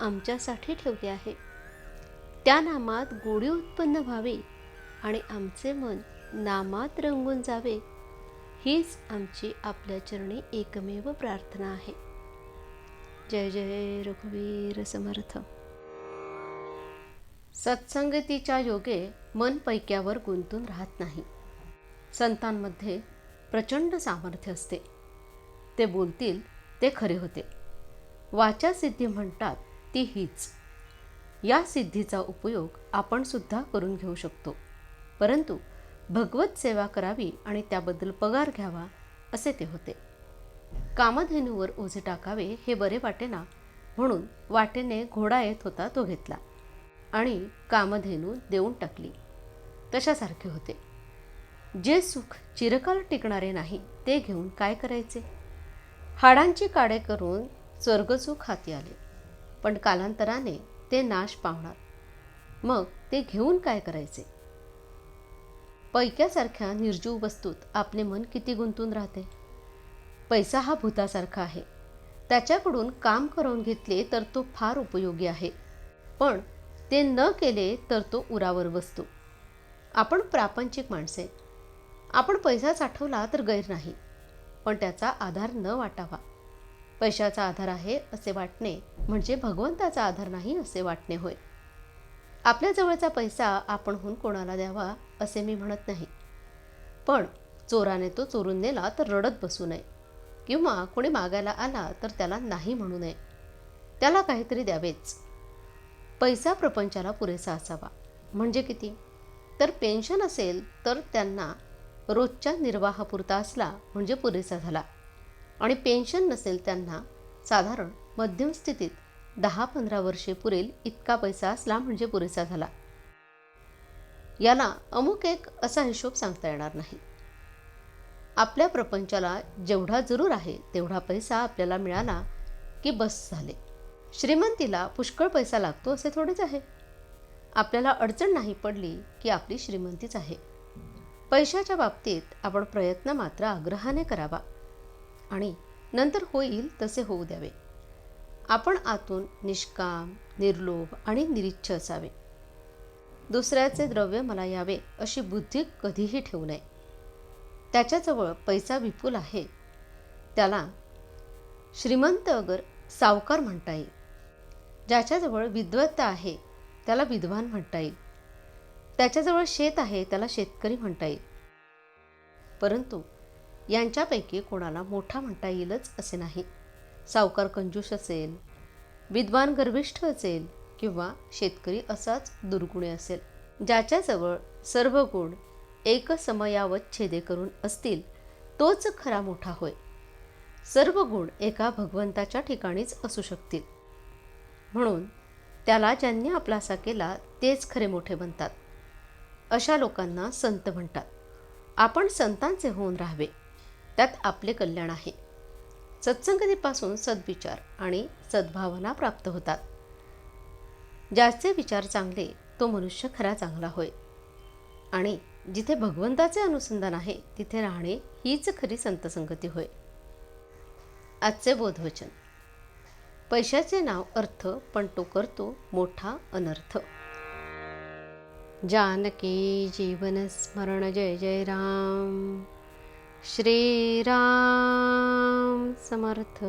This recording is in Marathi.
आमच्यासाठी ठेवले आहे. त्या नामात गोडी उत्पन्न व्हावी आणि आमचे मन नामात रंगून जावे हीच आमची आपल्या चरणी एकमेव प्रार्थना आहे. जय जय रघुवीर समर्थ. सत्संगतीच्या योगे मन पैक्यावर गुंतून राहत नाही. संतांमध्ये प्रचंड सामर्थ्य असते. ते बोलतील ते खरे होते. वाचा सिद्धी म्हणतात ती हीच. या सिद्धीचा उपयोग आपण सुद्धा करून घेऊ शकतो. परंतु भगवत सेवा करावी आणि त्याबद्दल पगार घ्यावा असे ते होते. कामधेनूवर ओझे टाकावे हे बरे वाटेना म्हणून वाटेने घोडा येत होता तो घेतला आणि कामधेनू देऊन टाकली. तशासारखे होते. जे सुख चिरकाल टिकणारे नाही ते घेऊन काय करायचे? हाडांची काडे करून स्वर्गसुख हाती आले. पण कालांतराने ते नाश पावणार. मग ते घेऊन काय करायचे? पैक्यासारख्या निर्जीव वस्तूत आपले मन किती गुंतून राहते? पैसा हा भूतासारखा आहे. त्याच्याकडून काम करून घेतले तर तो फार उपयोगी आहे. पण ते न केले तर तो उरावर बसतो आपण प्रापंचिक माणसे. आपण पैसा साठवला तर गैर नाही. पण त्याचा आधार न वाटावा. पैशाचा आधार आहे असे वाटणे म्हणजे भगवंताचा आधार नाही असे वाटणे होय. आपल्याजवळचा पैसा आपणहून कोणाला द्यावा असे मी म्हणत नाही. पण चोराने तो चोरून नेला तर रडत बसू नये. किंवा कोणी मागायला आला तर त्याला नाही म्हणू नये. त्याला काहीतरी द्यावेच. पैसा प्रपंचाला पुरेसा असावा. म्हणजे किती? तर पेन्शन असेल तर त्यांना रोजच्या निर्वाहापुरता असला म्हणजे पुरेसा झाला. आणि पेन्शन नसेल त्यांना साधारण मध्यम स्थितीत दहा पंधरा वर्षे पुरेल इतका पैसा असला म्हणजे पुरेसा झाला. याला अमुक एक असा हिशोब सांगता येणार नाही. आपल्या प्रपंचाला जेवढा जरूर आहे तेवढा पैसा आपल्याला मिळाला की बस झाले. श्रीमंतीला पुष्कळ पैसा लागतो असे थोडेच आहे. आपल्याला अडचण नाही पडली की आपली श्रीमंतीच आहे. पैशाच्या बाबतीत आपण प्रयत्न मात्र आग्रहाने करावा आणि नंतर होईल तसे होऊ द्यावे. आपण आतून निष्काम निर्लोभ आणि निरीच्छ असावे. दुसऱ्याचे द्रव्य मला यावे अशी बुद्धी कधीही ठेवू नये. त्याच्याजवळ पैसा विपुल आहे. त्याला श्रीमंत अगर सावकार म्हणता येईल. ज्याच्याजवळ विद्वत्ता आहे त्याला विद्वान म्हणता येईल. त्याच्याजवळ शेत आहे त्याला शेतकरी म्हणता येईल. परंतु यांच्यापैकी कोणाला मोठा म्हणता येईलच असे नाही. सावकार कंजूष असेल विद्वान गर्विष्ठ असेल किंवा शेतकरी असाच दुर्गुणे असेल ज्याच्याजवळ सर्व गुण एकसमयावत छेदे करून असतील तोच खरा मोठा होय. सर्व गुण एका भगवंताच्या ठिकाणीच असू शकतील. म्हणून त्याला ज्यांनी आपलासा केला तेच खरे मोठे बनतात. अशा लोकांना संत म्हणतात. आपण संतांचे होऊन राहावे. त्यात आपले कल्याण आहे. सत्संगतीपासून सद्विचार आणि सद्भावना प्राप्त होतात. ज्याचे विचार चांगले तो मनुष्य खरा चांगला होय. आणि जिथे भगवंताचे अनुसंधान आहे तिथे राहणे हीच खरी संतसंगती होय. आजचे बोधवचन. पैशाचे नाव अर्थ पण तो करतो मोठा अनर्थ. जानकी जीवन स्मरण जय जय राम. श्रीराम समर्थ.